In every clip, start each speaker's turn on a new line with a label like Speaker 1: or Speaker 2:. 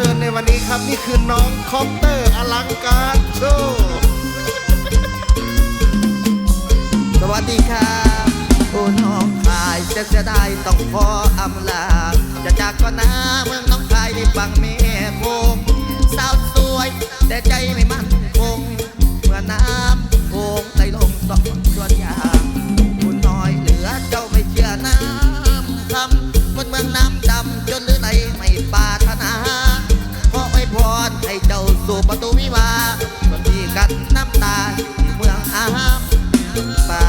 Speaker 1: เชิญในวันนี้ครับ นี่คือน้องคอปเตอร์อลังการโชว์
Speaker 2: สวัสดีครับโอ้น้องชายจะเสียดายต้องขออำลา จะจากก็นาเมืองน้องชายได้ฟังแม่คงสาวสวย แต่ใจไม่มั่นคงเมื่อน้ำโคงไหล เจ้าสู่ประตูวิวาห์ส่วนที่กันน้ำตาที่เมืองอามเปล่า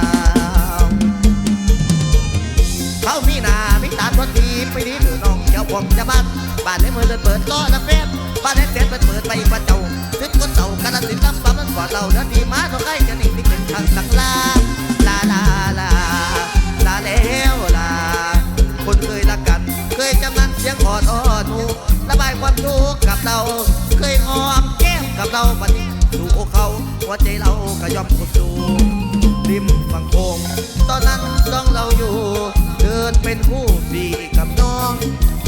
Speaker 2: เขามีหนามีตาทนทีไปดีหรือน้องเจ้าผมจะบ้านบ้านในมือเดินเปิดล้อละเฟสบ้านในเสียนเปิดเปิดไปกว่าเจ้าถึงคนเต่ากันละสินลำบากมันกว่าเราเดินดีมาต้องใกล้จะหนิ่งที่เป็นทางสังลาลาลาลาลาแล้วลาคนเคยรักกัน เคยจำนั้นเสียงอ่อนอ่อนหูระบายความทุกข์กับเรา เขาหัวใจเราก็ยอมกดสู่ริมฝั่งโคงตอนนั้นต้องเราอยู่ เดินเป็นคู่ดีกับน้อง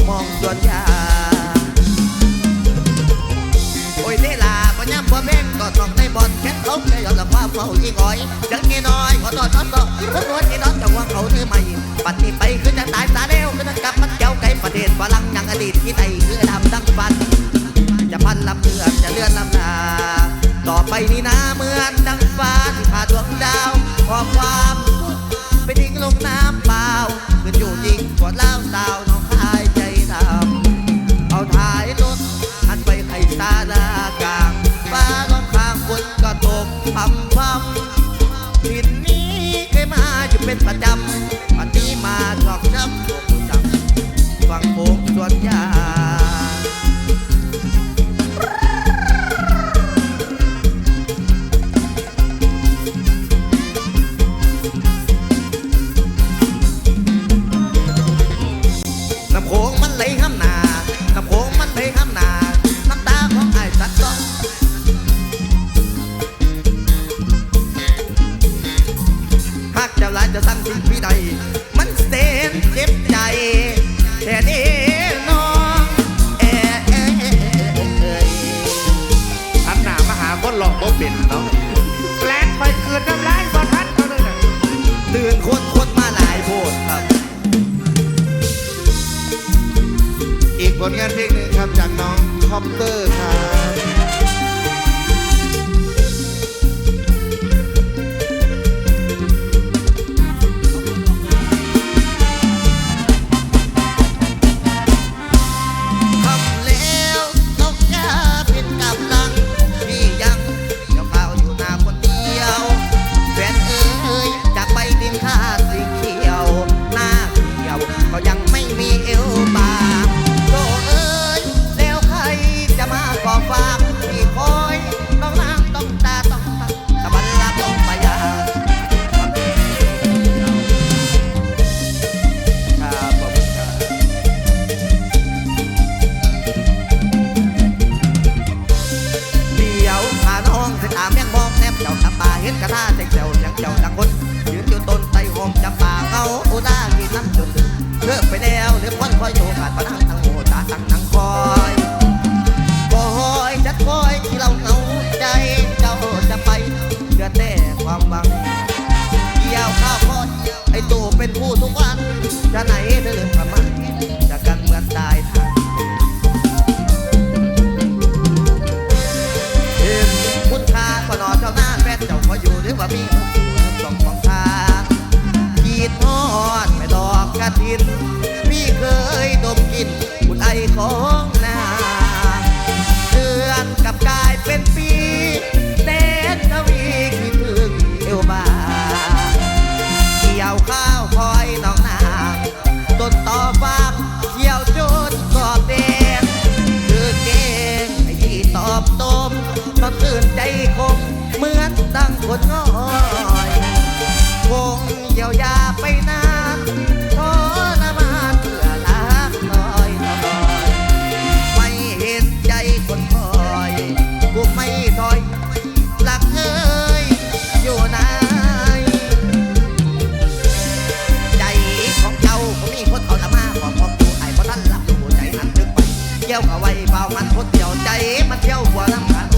Speaker 2: มองสวนยาโอ้ยเวลาบ่ย่ำบ่แม่งก็ต้องในบอลแค่เขาใจยอมละความเฝ้าอีกอ้อยจังงี้น้อยขอตอนนอนก็รถรถอีน้องจะวางเขาเธอใหม่ ต่อไปนี้นะเมือ ผลงานเพลงหนึ่งค
Speaker 3: รับ
Speaker 1: จากน้องคอปเตอร์ครับ
Speaker 2: อคอยอยู่ขาดพนังทั้งโหตาสั่งนังคอยคอยจัดคอยที่เราเหงาใจเจ้าจะไปเดือแต่ความหวังเกี่ยวข้าวพอดไอตู่เป็นผู้ทุกวัน จะไหนเธอเดินทำมาจะกันเหมือนตายทางเห็นคุณค่าก็นอเจ้าหน้าแฟนเจ้าขออยู่หรือว่ามีคนสู่ทั้งสองของทางขีดทอดไม่ดอกกระถิน เคยดมกลินคุณไอของนาเดือนกับกายเป็นปีเต้นทวีคิดถึงเอวบาเกี่ยวข้าวคอยน้องนาต้นต่อฟางเกี่ยวจนกอบแดงคือเก่งไอที่ตอบโตมตอนตื่นใจคงเหมือนดังคนงอ เที่ยวก็ไว้เปล่ามันทดเดี่ยวใจมันเที่ยวกว่าลำพัน